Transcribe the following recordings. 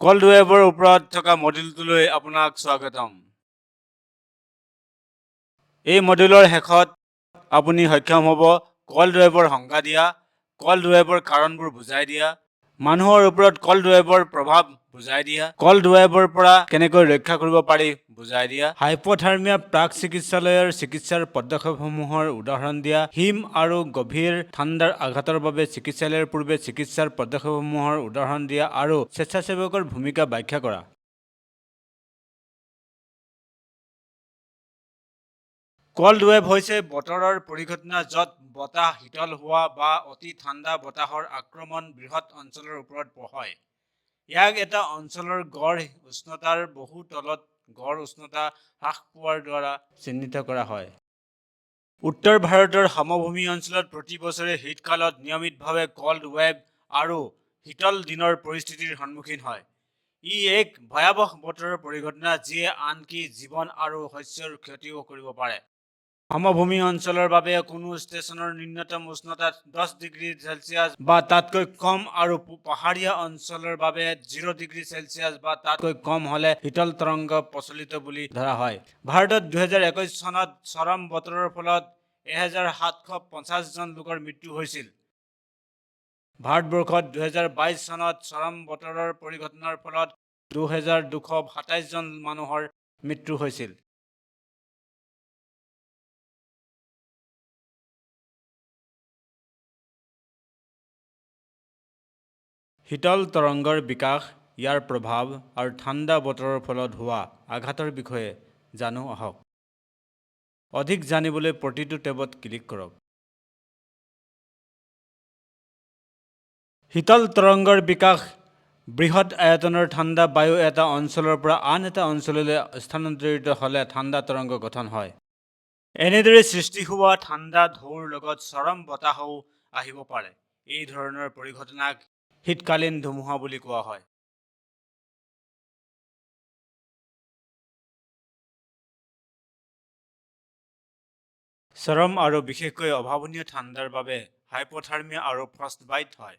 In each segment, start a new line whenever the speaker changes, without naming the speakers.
Cold ৱেভৰ ওপৰত থকা মডিউলটোলৈ আপোনাক স্বাগতম। এই মডিউলৰ শেষত আপুনি সক্ষম হ'ব কল্ড ৱেভৰ সংজ্ঞা দিয়া কল্ড ৱেভৰ কাৰণবোৰ বুজাই দিয়া মানুহৰ ওপৰত কল্ড ৱেভৰ প্ৰভাৱ বুজাই দিয়া। কল্ড ৱেভৰ পৰা কেনেকৈ ৰক্ষা কৰিব পাৰি বুজাই দিয়া। হাইপথাৰ্মিয়া প্ৰাক চিকিৎসালয়ৰ চিকিৎসাৰ পদক্ষেপসমূহৰ উদাহৰণ দিয়া। হিম আৰু গভীৰ ঠাণ্ডাৰ আঘাতৰ বাবে চিকিৎসালয়ৰ পূৰ্বে চিকিৎসাৰ পদক্ষেপসমূহৰ উদাহৰণ দিয়া আৰু স্বেচ্ছাসেৱকৰ ভূমিকা ব্যাখ্যা কৰা। কল্ড ৱেভ হৈছে বতৰৰ পৰিঘটনা য'ত বতাহ শীতল হোৱা বা অতি ঠাণ্ডা বতাহৰ আক্ৰমণ বৃহৎ অঞ্চলৰ ওপৰত হয় ইয়াক এটা অঞ্চলৰ গড় উষ্ণতাৰ বহু তলত গড় উষ্ণতা হ্ৰাস পোৱাৰ দ্বাৰা চিহ্নিত কৰা হয়। উত্তৰ ভাৰতৰ সমভূমি অঞ্চলত প্ৰতি বছৰে শীতকালত নিয়মিতভাৱে কল্ড ৱেভ আৰু শীতল দিনৰ পৰিস্থিতিৰ সন্মুখীন হয়। ই এক ভয়াৱহ বতৰৰ পৰিঘটনা যিয়ে আনকি জীৱন আৰু শস্যৰ ক্ষতিও কৰিব পাৰে। সমভূমি অঞ্চলৰ বাবে কোনো ষ্টেচনৰ ন্যূনতম উষ্ণতা দহ ডিগ্ৰী চেলছিয়াছ বা তাতকৈ কম আৰু পাহাৰীয়া অঞ্চলৰ বাবে জিৰ' ডিগ্ৰী চেলছিয়াছ বা তাতকৈ কম হ'লে শীতল তৰংগ প্ৰচলিত বুলি ধৰা হয়। ভাৰতত দুহেজাৰ একৈছ চনত চৰম বতৰৰ ফলত এহেজাৰ সাতশ পঞ্চাছজন লোকৰ মৃত্যু হৈছিল। ভাৰতবৰ্ষত দুহেজাৰ বাইছ চনত চৰম বতৰৰ পৰিঘটনাৰ ফলত দুহেজাৰ দুশ সাতাইছজন মানুহৰ মৃত্যু হৈছিল। শীতল তৰংগৰ বিকাশ ইয়াৰ প্ৰভাৱ আৰু ঠাণ্ডা বতৰৰ ফলত হোৱা আঘাতৰ বিষয়ে জানো আহক। অধিক জানিবলৈ প্ৰতিটো টেবত ক্লিক কৰক। শীতল তৰংগৰ বিকাশ বৃহৎ আয়তনৰ ঠাণ্ডা বায়ু এটা অঞ্চলৰ পৰা আন এটা অঞ্চললৈ স্থানান্তৰিত হ'লে ঠাণ্ডা তৰংগ গঠন হয়। এনেদৰে সৃষ্টি হোৱা ঠাণ্ডা ঢৌৰ লগত চৰম বতাহও আহিব পাৰে। এই ধৰণৰ পৰিঘটনাক শীতকালীন ধুমুহা বুলি কোৱা হয়। চৰম আৰু বিশেষকৈ অভাৱনীয় ঠাণ্ডাৰ বাবে হাইপথাৰ্মিয়া আৰু ফ্ৰষ্টবাইট হয়।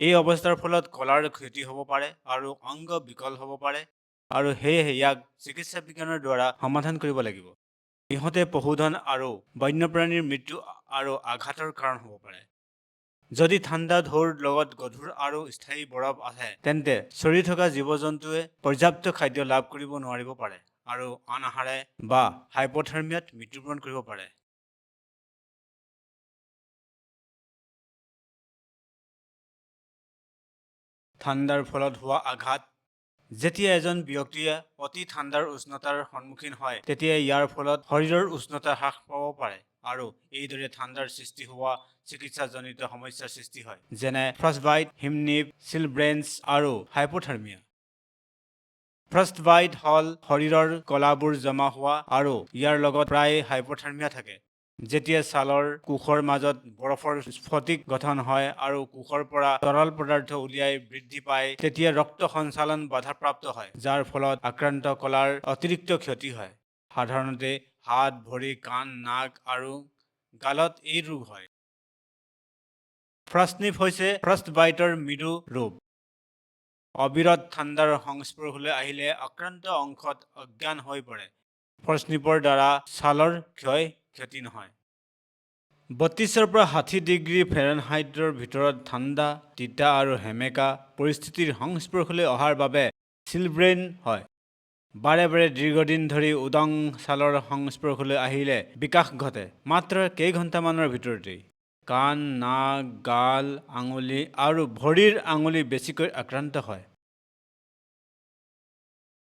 এই অৱস্থাৰ ফলত কলাৰ ক্ষতি হ'ব পাৰে আৰু অংগ বিকল হ'ব পাৰে আৰু সেয়েহে ইয়াক চিকিৎসা বিজ্ঞানৰ দ্বাৰা সমাধান কৰিব লাগিব। ইহঁতে পশুধন আৰু বন্যপ্ৰাণীৰ মৃত্যু আৰু আঘাতৰ কাৰণ হ'ব পাৰে। যদি ঠাণ্ডা ঢৌৰ লগত গধুৰ আৰু স্থায়ী বৰফ আহে তেন্তে চৰি থকা জীৱ জন্তুৱে পৰ্যাপ্ত খাদ্য লাভ কৰিব নোৱাৰিব পাৰে আৰু অনাহাৰে বা হাইপথাৰ্মিয়াত মৃত্যুবৰণ কৰিব পাৰে। ঠাণ্ডাৰ ফলত হোৱা আঘাত। যেতিয়া এজন ব্যক্তিয়ে অতি ঠাণ্ডাৰ উষ্ণতাৰ সন্মুখীন হয় তেতিয়া ইয়াৰ ফলত শৰীৰৰ উষ্ণতা হ্ৰাস পাব পাৰে আৰু এইদৰে ঠাণ্ডাৰ সৃষ্টি হোৱা চিকিৎসাজনিত সমস্যাৰ সৃষ্টি হয় যেনে ফ্ৰষ্টবাইট হিমনিপ চিলব্ৰেঞ্চ আৰু হাইপথাৰ্মিয়া ফ্ৰষ্টবাইট হ'ল শৰীৰৰ কলাবোৰ জমা হোৱা আৰু ইয়াৰ লগত প্ৰায় হাইপথাৰ্মিয়া থাকে যেতিয়া ছালৰ কোষৰ মাজত বৰফৰ স্ফটিক গঠন হয় আৰু কোষৰ পৰা তৰল পদাৰ্থ উলিয়াই বৃদ্ধি পায় তেতিয়া ৰক্ত সঞ্চালন বাধাপ্ৰাপ্ত হয় যাৰ ফলত আক্ৰান্ত কলাৰ অতিৰিক্ত ক্ষতি হয়। সাধাৰণতে হাত ভৰি কাণ নাক আৰু গালত এই ৰোগ হয়। ফ্ৰষ্টনিপ হৈছে ফ্ৰষ্টবাইটৰ মৃদু ৰূপ অবিৰত ঠাণ্ডাৰ সংস্পৰ্শলৈ আহিলে আক্ৰান্ত অংশত অজ্ঞান হৈ পৰে ফ্ৰষ্টনিপৰ দ্বাৰা ছালৰ ক্ষয় ক্ষতি নহয় বত্ৰিছৰ পৰা ষাঠি ডিগ্ৰী ফেৰেনহাইটৰ ভিতৰত ঠাণ্ডা তিতা আৰু সেমেকা পৰিস্থিতিৰ সংস্পৰ্শলৈ অহাৰ বাবে চিলব্ৰেইন হয় বাৰে বাৰে দীৰ্ঘদিন ধৰি উদং ছালৰ সংস্পৰ্শলৈ আহিলে বিকাশ ঘটে মাত্ৰ কেইঘণ্টামানৰ ভিতৰতেই কাণ নাক গাল আঙুলি আৰু ভৰিৰ আঙুলি বেছিকৈ আক্ৰান্ত হয়।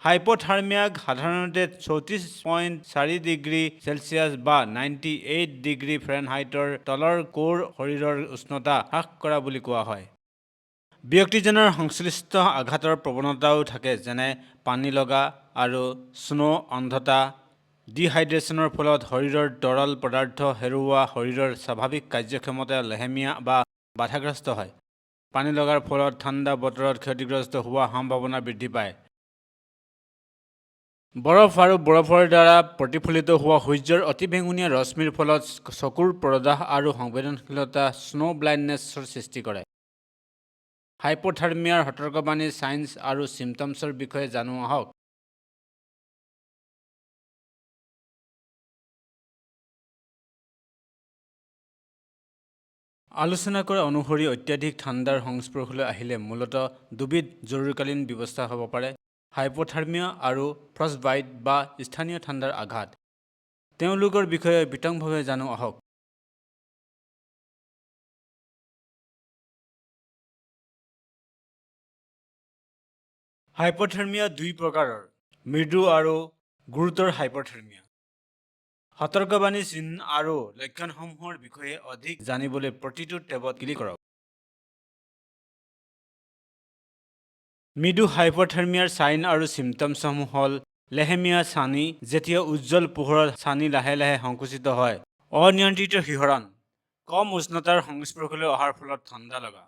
হাইপথাৰ্মিয়াক সাধাৰণতে চৌত্ৰিছ পইণ্ট চাৰি ডিগ্ৰী চেলছিয়াছ বা নাইণ্টি এইট ডিগ্ৰী ফেৰেনহাইটৰ তলৰ কোৰ শৰীৰৰ উষ্ণতা হ্ৰাস কৰা বুলি কোৱা হয়। ব্যক্তিজনৰ সংশ্লিষ্ট আঘাতৰ প্ৰৱণতাও থাকে যেনে পানী লগা আৰু স্ন' অন্ধতা ডিহাইড্ৰেশ্যনৰ ফলত শৰীৰৰ তৰল পদাৰ্থ হেৰুওৱা শৰীৰৰ স্বাভাৱিক কাৰ্যক্ষমতা লেহেমীয়া বা বাধাগ্ৰস্ত হয়। পানী লগাৰ ফলত ঠাণ্ডা বতৰত ক্ষতিগ্ৰস্ত হোৱাৰ সম্ভাৱনা বৃদ্ধি পায়। বৰফ আৰু বৰফৰ দ্বাৰা প্ৰতিফলিত হোৱা সূৰ্যৰ অতিবেঙুনীয়া ৰশ্মিৰ ফলত চকুৰ প্ৰদাহ আৰু সংবেদনশীলতা স্ন' ব্লাইণ্ডনেছৰ সৃষ্টি কৰে। হাইপ'থাৰ্মিয়াৰ সতৰ্কবাণী চাইন্স আৰু চিমটমছৰ বিষয়ে জানো আহক। আলোচনা কৰা অনুসৰি অত্যাধিক ঠাণ্ডাৰ সংস্পৰ্শলৈ আহিলে মূলতঃ দুবিধ জৰুৰীকালীন ব্যৱস্থা হ'ব পাৰে হাইপ'থাৰ্মিয়া আৰু ফ্ৰষ্টবাইট বা স্থানীয় ঠাণ্ডাৰ আঘাত। তেওঁলোকৰ বিষয়ে বিতংভাৱে জানো আহক। হাইপ'থাৰ্মিয়া দুই প্ৰকাৰৰ মৃদু আৰু গুৰুতৰ হাইপ'থাৰ্মিয়া। সতৰ্কবাণী চিহ্ন আৰু লক্ষণসমূহৰ বিষয়ে অধিক জানিবলৈ প্ৰতিটো টেবত ক্লিক কৰক। মৃদু হাইপ'থাৰ্মিয়াৰ চাইন আৰু চিমটমছসমূহ হ'ল লেহেমীয়া ছানি যেতিয়া উজ্জ্বল পোহৰত ছানি লাহে লাহে সংকুচিত হয়। অনিয়ন্ত্ৰিত শিহৰণ কম উষ্ণতাৰ সংস্পৰ্শলৈ অহাৰ ফলত ঠাণ্ডা লগা।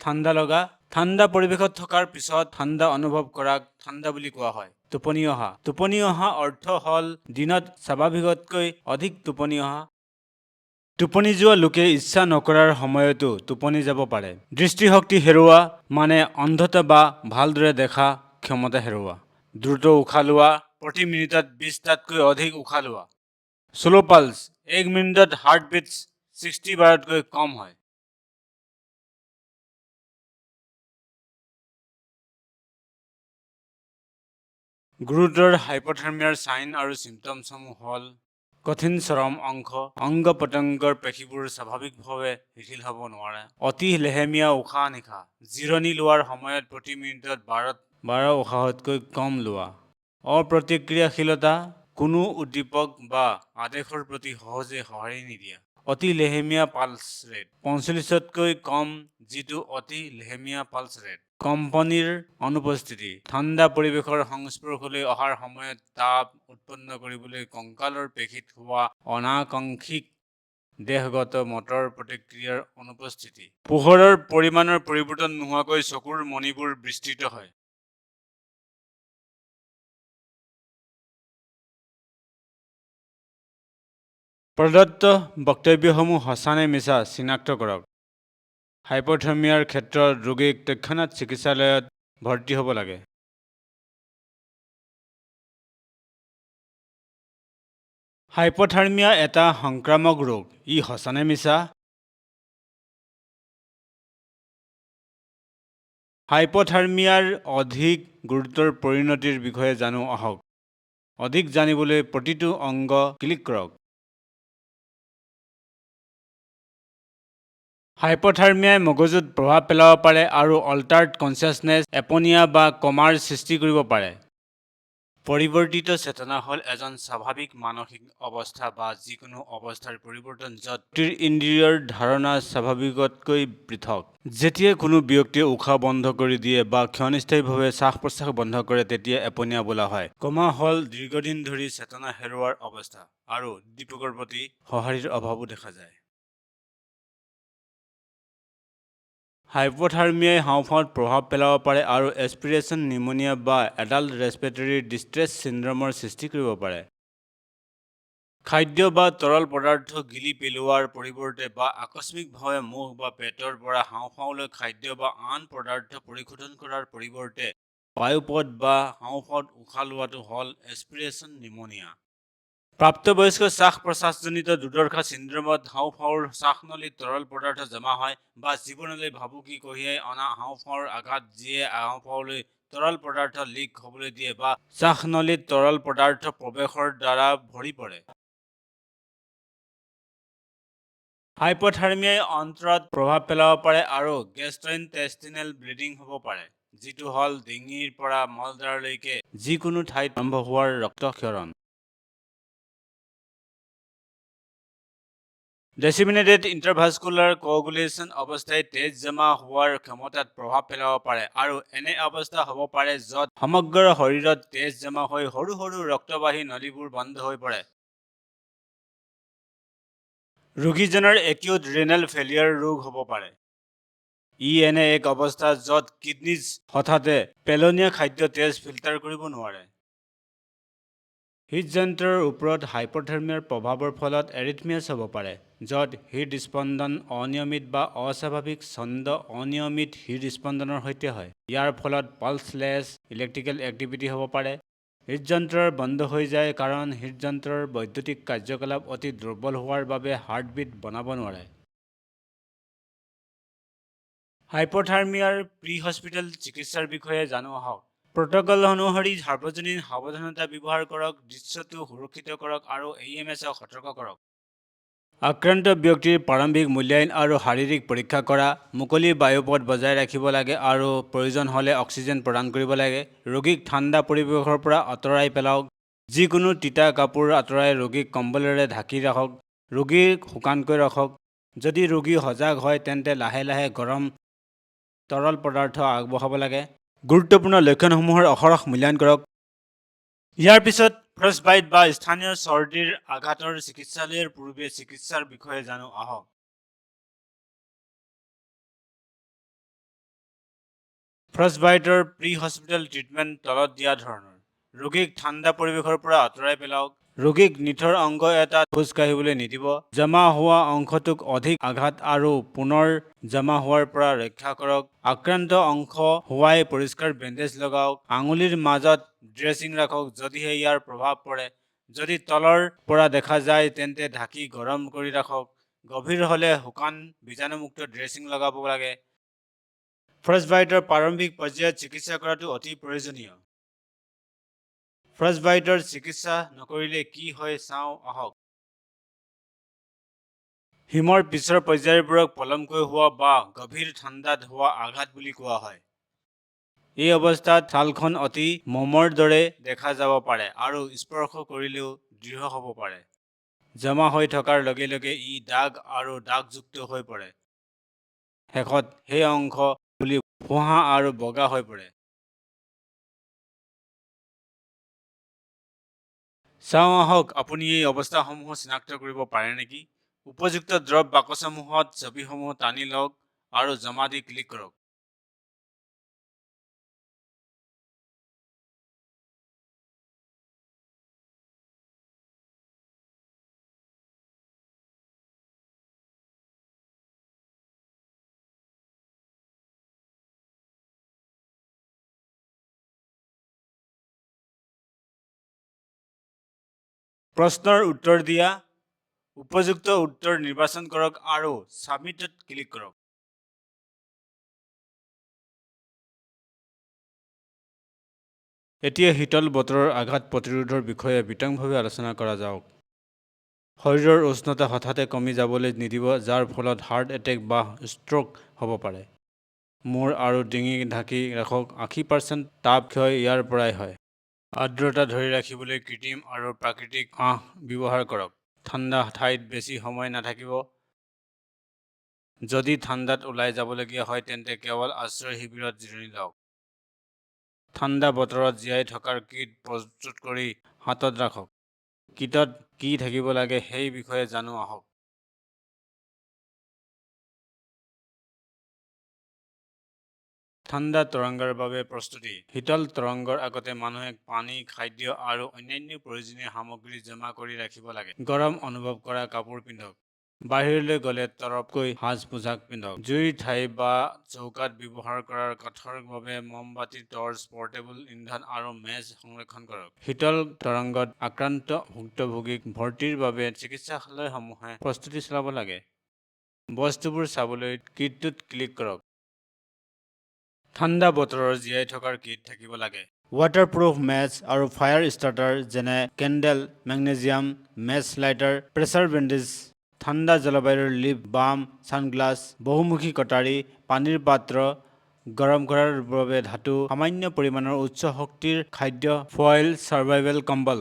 ঠাণ্ডা লগা ঠাণ্ডা পৰিৱেশত থকাৰ পিছত ঠাণ্ডা অনুভৱ কৰাক ঠাণ্ডা বুলি কোৱা হয়। টোপনি অহা। টোপনি অহা অৰ্থ হ'ল দিনত স্বাভাৱিকতকৈ অধিক টোপনি অহা। টোপনি যোৱা লোকে ইচ্ছা নকৰাৰ সময়তো টোপনি যাব পাৰে। দৃষ্টিশক্তি হেৰুওৱা মানে অন্ধতা বা ভালদৰে দেখা ক্ষমতা হেৰুওৱা। দ্ৰুত উশাহ লোৱা প্ৰতি মিনিটত বিছটাতকৈ অধিক উশাহ লোৱা। শ্ল' পালছ এক মিনিটত হাৰ্টবিটছ ছিক্সটি বাৰতকৈ কম হয়। গুৰুতৰ হাইপ'থাৰ্মিয়াৰ চাইন আৰু চিমটমছসমূহ হ'ল কঠিন চৰম অংশ অংগ পতংগৰ পেশীবোৰ স্বাভাৱিকভাৱে শিথিল হ'ব নোৱাৰে। অতি লেহেমীয়া উশাহ নিশাহ জিৰণি লোৱাৰ সময়ত প্ৰতি মিনিটত বাৰত বাৰ উশাহতকৈ কম লোৱা। অপ্ৰতিক্ৰিয়াশীলতা কোনো উদ্দীপক বা আদেশৰ প্ৰতি সহজে সঁহাৰি নিদিয়া। অতি লেহেমীয়া পালছ ৰেট পঞ্চল্লিছতকৈ কম যিটো অতি লেহেমীয়া পালছ ৰেট কম্পনীৰ অনুপস্থিতি। ঠাণ্ডা পৰিৱেশৰ সংস্পৰ্শলৈ অহাৰ সময়ত তাপ উৎপন্ন কৰিবলৈ কংকালৰ পেশীত হোৱা অনাকাংক্ষিক দেহগত মটৰ প্ৰতিক্ৰিয়াৰ অনুপস্থিতি। পোহৰৰ পৰিমাণৰ পৰিৱৰ্তন নোহোৱাকৈ চকুৰ মণিবোৰ বিস্তৃত হয়। প্ৰদত্ত বক্তব্যসমূহ সঁচা নে মিছা চিনাক্ত কৰক। হাইপ'থাৰ্মিয়াৰ ক্ষেত্ৰত ৰোগীক তৎক্ষণাত চিকিৎসালয়ত ভৰ্তি হ'ব লাগে। হাইপ'থাৰ্মিয়া এটা সংক্ৰামক ৰোগ ই সঁচা নে মিছা? হাইপ'থাৰ্মিয়াৰ অধিক গুৰুতৰ পৰিণতিৰ বিষয়ে জানো আহক। অধিক জানিবলৈ প্ৰতিটো অংগ ক্লিক কৰক। হাইপ'থাৰ্মিয়াই মগজুত প্ৰভাৱ পেলাব পাৰে আৰু অল্টাৰ্ড কনচিয়াছনেছ এপনিয়া বা কমাৰ সৃষ্টি কৰিব পাৰে। পৰিৱৰ্তিত চেতনা হ'ল এজন স্বাভাৱিক মানসিক অৱস্থা বা যিকোনো অৱস্থাৰ পৰিৱৰ্তন য'ত ব্যক্তিৰ ইন্দ্ৰিয়ৰ ধাৰণা স্বাভাৱিকতকৈ পৃথক। যেতিয়া কোনো ব্যক্তিয়ে উশাহ বন্ধ কৰি দিয়ে বা ক্ষণস্থায়ীভাৱে শ্বাস প্ৰশ্বাস বন্ধ কৰে তেতিয়া এপনিয়া বোলা হয়। কমা হ'ল দীৰ্ঘদিন ধৰি চেতনা হেৰুওৱাৰ অৱস্থা আৰু দীপকৰ প্ৰতি সঁহাৰিৰ অভাৱো দেখা যায়। হাইপ'থাৰ্মিয়াই হাঁওফাঁওত প্ৰভাৱ পেলাব পাৰে আৰু এস্পিৰেশ্যন নিউমোনিয়া বা এডাল্ট ৰেস্পিৰেটৰী ডিষ্ট্ৰেছ চিণ্ড্ৰমৰ সৃষ্টি কৰিব পাৰে। খাদ্য বা তৰল পদাৰ্থ গিলি পেলোৱাৰ পৰিৱৰ্তে বা আকস্মিকভাৱে মুখ বা পেটৰ পৰা হাঁওফাঁওলৈ খাদ্য বা আন পদাৰ্থ পৰিশোধন কৰাৰ পৰিৱৰ্তে বায়ুপথ বা হাঁওফাঁওত উশাহ লোৱাটো হ'ল এস্পিৰেশ্যন নিউমোনিয়া প্ৰাপ্তবয়স্ক শ্বাস প্ৰশ্বাসজনিত দুৰ্দশা চিণ্ড্ৰমত হাঁওফাঁওৰ শ্বাসনলীত তৰল পদাৰ্থ জমা হয় বা জীৱনলৈ ভাবুকি কঢ়িয়াই অনা হাঁওফাঁওৰ আঘাত যিয়ে হাঁওফাঁওলৈ তৰল পদাৰ্থ লিক হ'বলৈ দিয়ে বা শ্বাসনলীত তৰল পদাৰ্থ প্ৰৱেশৰ দ্বাৰা ভৰি পৰে। হাইপ'থাৰ্মিয়াই অন্তৰত প্ৰভাৱ পেলাব পাৰে আৰু গেষ্ট্ৰইনটেষ্টিনেল ব্লিডিং হ'ব পাৰে যিটো হ'ল ডিঙিৰ পৰা মলদ্বাৰলৈকে যিকোনো ঠাইত আৰম্ভ হোৱাৰ ৰক্তক্ষৰণ। ডেচিমিনেটেড ইণ্টাৰভাস্কুলাৰ কোগুলেশ্যন অৱস্থাই তেজ জমা হোৱাৰ ক্ষমতাত প্ৰভাৱ পেলাব পাৰে আৰু এনে অৱস্থা হ'ব পাৰে য'ত সমগ্ৰ শৰীৰত তেজ জমা হৈ সৰু সৰু ৰক্তবাহী নলীবোৰ বন্ধ হৈ পৰে। ৰোগীজনৰ একিউট ৰেনেল ফেলিয়াৰ ৰোগ হ'ব পাৰে। ই এনে এক অৱস্থা য'ত কিডনিজ হঠাতে পেলনীয়া খাদ্য তেজ ফিল্টাৰ কৰিব নোৱাৰে। হৃদযন্ত্ৰৰ ওপৰত হাইপ'থাৰ্মিয়াৰ প্ৰভাৱৰ ফলত এৰিথমিয়াছ হ'ব পাৰে। য'ত হৃদস্পন্দন অনিয়মিত বা অস্বাভাৱিক ছন্দ অনিয়মিত হৃদস্পন্দনৰ সৈতে হয়। ইয়াৰ ফলত পালছলেছ ইলেক্ট্ৰিকেল এক্টিভিটি হ'ব পাৰে। হৃদযন্ত্ৰৰ বন্ধ হৈ যায় কাৰণ হৃদযন্ত্ৰৰ বৈদ্যুতিক কাৰ্যকলাপ অতি দুৰ্বল হোৱাৰ বাবে হাৰ্টবিট বনাব নোৱাৰে। হাইপথাৰ্মিয়াৰ প্ৰি হস্পিটেল চিকিৎসাৰ বিষয়ে জানো আহক। প্ৰট'কল অনুসৰি সাৰ্বজনীন সাৱধানতা ব্যৱহাৰ কৰক দৃশ্যটো সুৰক্ষিত কৰক আৰু এ এম এছক সতৰ্ক কৰক। আক্ৰান্ত ব্যক্তিৰ প্ৰাৰম্ভিক মূল্যায়ন আৰু শাৰীৰিক পৰীক্ষা কৰা মুকলি বায়ুপথ বজাই ৰাখিব লাগে আৰু প্ৰয়োজন হ'লে অক্সিজেন প্ৰদান কৰিব লাগে। ৰোগীক ঠাণ্ডা পৰিৱেশৰ পৰা আঁতৰাই পেলাওক। যিকোনো তিতা কাপোৰ আঁতৰাই ৰোগীক কম্বলেৰে ঢাকি ৰাখক। ৰোগীক শুকানকৈ ৰাখক। যদি ৰোগী সজাগ হয় তেন্তে লাহে লাহে গৰম তৰল পদাৰ্থ আগবঢ়াব লাগে। গুৰুত্বপূৰ্ণ লক্ষণসমূহৰ অহৰহ মূল্যায়ন কৰক। ইয়াৰ পিছত ফ্ৰষ্ট বাইট বা স্থানীয় চৰ্দিৰ আঘাতৰ চিকিৎসালয়ৰ পূৰ্বে চিকিৎসাৰ বিষয়ে জানো আহক। ফ্ৰষ্ট বাইটৰ প্ৰি হস্পিটেল ট্ৰিটমেণ্ট তলত দিয়া ধৰণৰ। ৰোগীক ঠাণ্ডা পৰিৱেশৰ পৰা আঁতৰাই পেলাওক। ৰোগীক নিথৰ অংগ এটাত খোজ কাঢ়িবলৈ নিদিব। জমা হোৱা অংশটোক অধিক আঘাত আৰু পুনৰ জমা হোৱাৰ পৰা ৰক্ষা কৰক। আক্ৰান্ত অংশ হোৱাই পৰিষ্কাৰ বেণ্ডেজ লগাওক। আঙুলিৰ মাজত ড্ৰেছিং ৰাখক যদিহে ইয়াৰ প্ৰভাৱ পৰে। যদি তলৰ পৰা দেখা যায় তেন্তে ঢাকি গৰম কৰি ৰাখক। গভীৰ হ'লে শুকান বীজাণুমুক্ত ড্ৰেছিং লগাব লাগে। ফাৰ্ষ্ট বাইটৰ প্ৰাৰম্ভিক পৰ্যায়ত চিকিৎসা কৰাটো অতি প্ৰয়োজনীয়। ফাৰ্ষ্ট বাইটৰ চিকিৎসা নকৰিলে কি হয় চাওঁ আহক। হিমৰ পিছৰ পৰ্যায়বোৰক পলমকৈ হোৱা বা গভীৰ ঠাণ্ডাত হোৱা আঘাত বুলি কোৱা হয়। এই অৱস্থাত ছালখন অতি মমৰ দৰে দেখা যাব পাৰে আৰু স্পৰ্শ কৰিলেও দৃঢ় হ'ব পাৰে। জমা হৈ থকাৰ লগে লগে ই দাগ আৰু দাগযুক্ত হৈ পৰে। শেষত সেই অংশ ফুলি ফোঁহা আৰু বগা হৈ পৰে। চাওঁ আহক আপুনি এই অৱস্থাসমূহ চিনাক্ত কৰিব পাৰে নেকি? উপযুক্ত দ্ৰৱ বাকচসমূহত ছবিসমূহ টানি লওক আৰু জমা দি ক্লিক কৰক। প্ৰশ্নৰ উত্তৰ দিয়া উপযুক্ত উত্তৰ নিৰ্বাচন কৰক আৰু ছাবমিটত ক্লিক কৰক। এতিয়া শীতল বতৰৰ আঘাত প্ৰতিৰোধৰ বিষয়ে বিতংভাৱে আলোচনা কৰা যাওক। শৰীৰৰ উষ্ণতা হঠাতে কমি যাবলৈ নিদিব যাৰ ফলত হাৰ্ট এটেক বা ষ্ট্ৰোক হ'ব পাৰে। মূৰ আৰু ডিঙি ঢাকি ৰাখক আশী পাৰ্চেণ্ট তাপ ক্ষয় ইয়াৰ পৰাই হয়। আৰ্দ্ৰতা ধৰি ৰাখিবলৈ কৃত্ৰিম আৰু প্ৰাকৃতিক আঁহ ব্যৱহাৰ কৰক। ঠাণ্ডা ঠাইত বেছি সময় নাথাকিব। যদি ঠাণ্ডাত ওলাই যাবলগীয়া হয় তেন্তে কেৱল আশ্ৰয় শিবিৰত জিৰণি লওক। ঠাণ্ডা বতৰত জীয়াই থকাৰ কিট প্ৰস্তুত কৰি হাতত ৰাখক। কিটত কি থাকিব লাগে সেই বিষয়ে জানো আহক। ঠাণ্ডা তৰংগৰ বাবে প্ৰস্তুতি। শীতল তৰংগৰ আগতে মানুহে পানী খাদ্য আৰু অন্যান্য প্ৰয়োজনীয় সামগ্ৰী জমা কৰি ৰাখিব লাগে। গৰম অনুভৱ কৰা কাপোৰ পিন্ধক। বাহিৰলৈ গ'লে তৰপকৈ সাজ পোছাক পিন্ধক। জুইৰ ঠাই বা চৌকাত ব্যৱহাৰ কৰাৰ কাঠৰ বাবে মমবাতি টৰ্চ পৰ্টেবল ইন্ধন আৰু মেজ সংৰক্ষণ কৰক। শীতল তৰংগত আক্ৰান্ত ভুক্তভোগীক ভৰ্তিৰ বাবে চিকিৎসালয়সমূহে প্ৰস্তুতি চলাব লাগে। বস্তুবোৰ চাবলৈ কিটটোত ক্লিক কৰক। ঠাণ্ডা বতৰৰ জীয়াই থকাৰ কিট থাকিব লাগে। ৱাটাৰপ্ৰুফ মেচ আৰু ফায়াৰ ষ্টাৰ্টাৰ যেনে candle, magnesium match lighter pressure bandage ঠাণ্ডা জলবায়ুৰ লিপ বাম ছানগ্লাছ বহুমুখী কটাৰী, পানীৰ পাত্ৰ, গৰম কৰাৰ বাবে ধাতু, সামান্য পৰিমাণৰ উচ্চ শক্তিৰ খাদ্য ফইল ছাৰ্ভাইভেল কম্বল।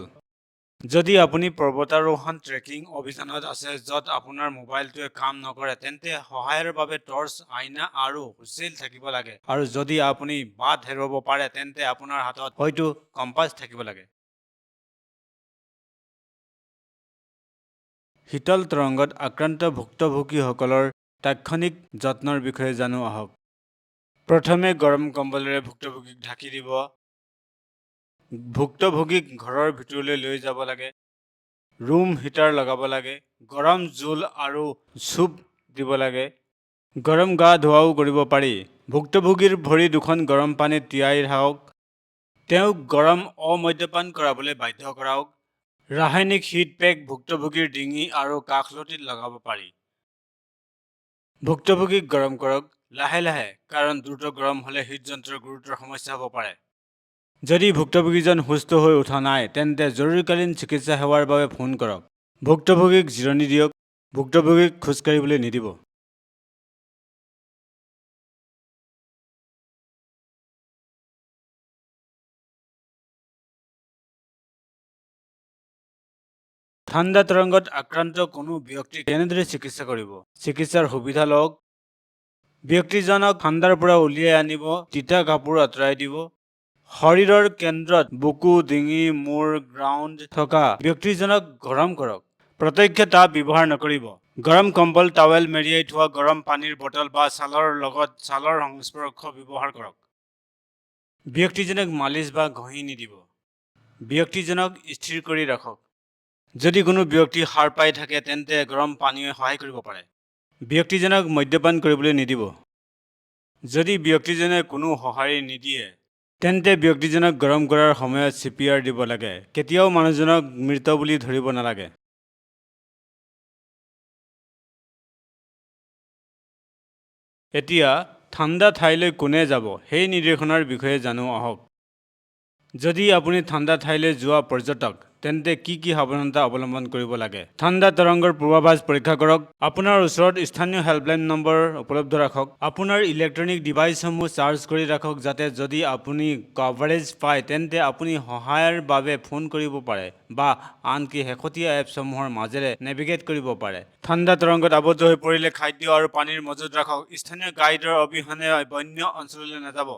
যদি আপুনি পৰ্বতাৰোহণ ট্ৰেকিং অভিযানত আছে য'ত আপোনাৰ মোবাইলটোৱে কাম নকৰে তেন্তে সহায়ৰ বাবে টৰ্চ আইনা আৰু হুইছেল থাকিব লাগে। আৰু যদি আপুনি বাট হেৰুৱাব পাৰে তেন্তে আপোনাৰ হাতত হয়তো কম্পাছ থাকিব লাগে। শীতল তৰংগত আক্ৰান্ত ভুক্তভোগীসকলৰ তাৎক্ষণিক যত্নৰ বিষয়ে জানো আহক। প্ৰথমে গৰম কম্বলেৰে ভুক্তভোগীক ঢাকি দিব। ভুক্তভোগীক ঘৰৰ ভিতৰলৈ লৈ যাব লাগে ৰুম হিটাৰ লগাব লাগে গৰম জোল আৰু চুপ দিব লাগে গৰম গা ধোৱাও কৰিব পাৰি। ভুক্তভোগীৰ ভৰি দুখন গৰম পানীত তিয়াই ৰাখক। তেওঁক গৰম অমদ্যপান কৰাবলৈ বাধ্য কৰাওক। ৰাসায়নিক হিট পেক ভুক্তভোগীৰ ডিঙি আৰু কাষলতিত লগাব পাৰি। ভুক্তভোগীক গৰম কৰক লাহে লাহে কাৰণ দ্ৰুত গৰম হ'লে হৃদযন্ত্ৰৰ গুৰুতৰ সমস্যা হ'ব পাৰে। যদি ভুক্তভোগীজন সুস্থ হৈ উঠা নাই তেন্তে জৰুৰীকালীন চিকিৎসা সেৱাৰ বাবে ফোন কৰক। ভুক্তভোগীক জিৰণি দিয়ক। ভুক্তভোগীক খোজ কাঢ়িবলৈ নিদিব। ঠাণ্ডা তৰংগত আক্ৰান্ত কোনো ব্যক্তিক কেনেদৰে চিকিৎসা কৰিব? চিকিৎসাৰ সুবিধা লওক। ব্যক্তিজনক ঠাণ্ডাৰ পৰা উলিয়াই আনিব তিতা কাপোৰ আঁতৰাই দিব। শৰীৰৰ কেন্দ্ৰত বুকু ডিঙি মূৰ গ্ৰাউণ্ড থকা ব্যক্তিজনক গৰম কৰক। প্ৰত্যক্ষ তাপ ব্যৱহাৰ নকৰিব। গৰম কম্বল টাৱেল মেৰিয়াই থোৱা গৰম পানীৰ বটল বা ছালৰ লগত ছালৰ সংস্পৰ্শ ব্যৱহাৰ কৰক। ব্যক্তিজনক মালিচ বা ঘঁহি নিদিব। ব্যক্তিজনক স্থিৰ কৰি ৰাখক। যদি কোনো ব্যক্তি সাৰ পাই থাকে তেন্তে গৰম পানীয়ে সহায় কৰিব পাৰে। ব্যক্তিজনক মদ্যপান কৰিবলৈ নিদিব। যদি ব্যক্তিজনে কোনো সঁহাৰি নিদিয়ে তেন্তে ব্যক্তিজনক গৰম কৰাৰ সময়ত চি পি আৰ দিব লাগে। কেতিয়াও মানুহজনক মৃত বুলি ধৰিব নালাগে। এতিয়া ঠাণ্ডা ঠাইলৈ কোনে যাব? সেই নিৰ্দেশনাৰ বিষয়ে জানো আহক। যদি আপুনি ঠাণ্ডা ঠাইলৈ যোৱা পৰ্যটক তেন্তে কি কি সাৱধানতা অৱলম্বন কৰিব লাগে? ঠাণ্ডা তৰংগৰ পূৰ্বাভাস পৰীক্ষা কৰক। আপোনাৰ ওচৰত স্থানীয় হেল্পলাইন নম্বৰ উপলব্ধ ৰাখক। আপোনাৰ ইলেক্ট্ৰনিক ডিভাইচসমূহ চাৰ্জ কৰি ৰাখক যাতে যদি আপুনি কভাৰেজ পায় তেন্তে আপুনি সহায়ৰ বাবে ফোন কৰিব পাৰে বা আনকি শেহতীয়া এপছসমূহৰ মাজেৰে নেভিগেট কৰিব পাৰে। ঠাণ্ডা তৰংগত আবদ্ধ হৈ পৰিলে খাদ্য আৰু পানীৰ মজুত ৰাখক। স্থানীয় গাইডৰ অবিহনে বন্য অঞ্চললৈ নাযাব।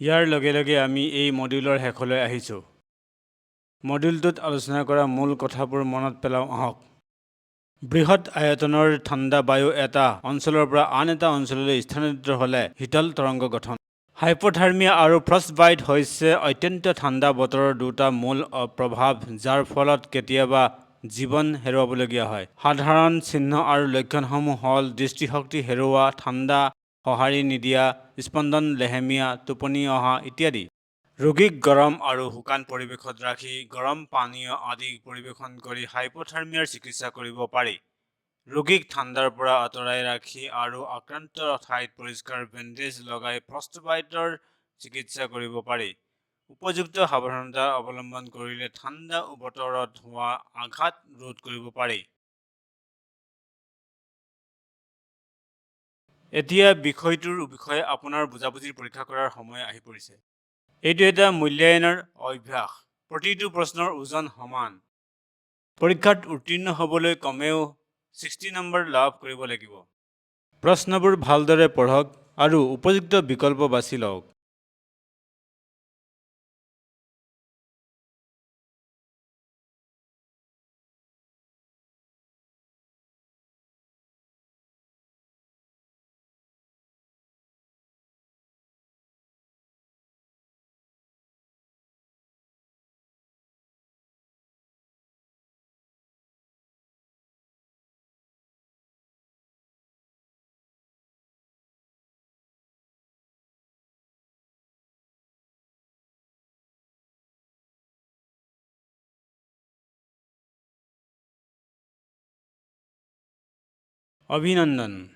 ইয়াৰ লগে লগে আমি এই মডিউলৰ শেষলৈ আহিছোঁ। মডিউলটোত আলোচনা কৰা মূল কথাবোৰ মনত পেলাওঁ আহক। বৃহৎ আয়তনৰ ঠাণ্ডা বায়ু এটা অঞ্চলৰ পৰা আন এটা অঞ্চললৈ স্থানান্তৰিত হ'লে শীতল তৰংগ গঠন। হাইপথাৰ্মিয়া আৰু ফ্ৰষ্টবাইট হৈছে অত্যন্ত ঠাণ্ডা বতৰৰ দুটা মূল প্ৰভাৱ যাৰ ফলত কেতিয়াবা জীৱন হেৰুৱাবলগীয়া হয়। সাধাৰণ চিহ্ন আৰু লক্ষণসমূহ হ'ল দৃষ্টিশক্তি হেৰুওৱা ঠাণ্ডা সঁহাৰি নিদিয়া স্পন্দন লেহেমীয়া টোপনি অহা ইত্যাদি। ৰোগীক গৰম আৰু শুকান পৰিৱেশত ৰাখি গৰম পানীয় আদি পৰিৱেশন কৰি হাইপথাৰ্মিয়াৰ চিকিৎসা কৰিব পাৰি। ৰোগীক ঠাণ্ডাৰ পৰা আঁতৰাই ৰাখি আৰু আক্ৰান্ত ঠাইত পৰিষ্কাৰ বেণ্ডেজ লগাই ফ্ৰষ্টবাইটৰ চিকিৎসা কৰিব পাৰি। উপযুক্ত সাৱধানতা অৱলম্বন কৰিলে ঠাণ্ডা বতৰত হোৱা আঘাত ৰোধ কৰিব পাৰি। এতিয়া বিষয়টোৰ বিষয়ে আপোনাৰ বুজাবুজিৰ পৰীক্ষা কৰাৰ সময় আহি পৰিছে। এইটো এটা মূল্যায়নৰ অভ্যাস। প্ৰতিটো প্ৰশ্নৰ ওজন সমান। পৰীক্ষাত উত্তীৰ্ণ হ'বলৈ কমেও ছিক্সটি নম্বৰ লাভ কৰিব লাগিব। প্ৰশ্নবোৰ ভালদৰে পঢ়ক আৰু উপযুক্ত বিকল্প বাছি লওক। अभिनंदन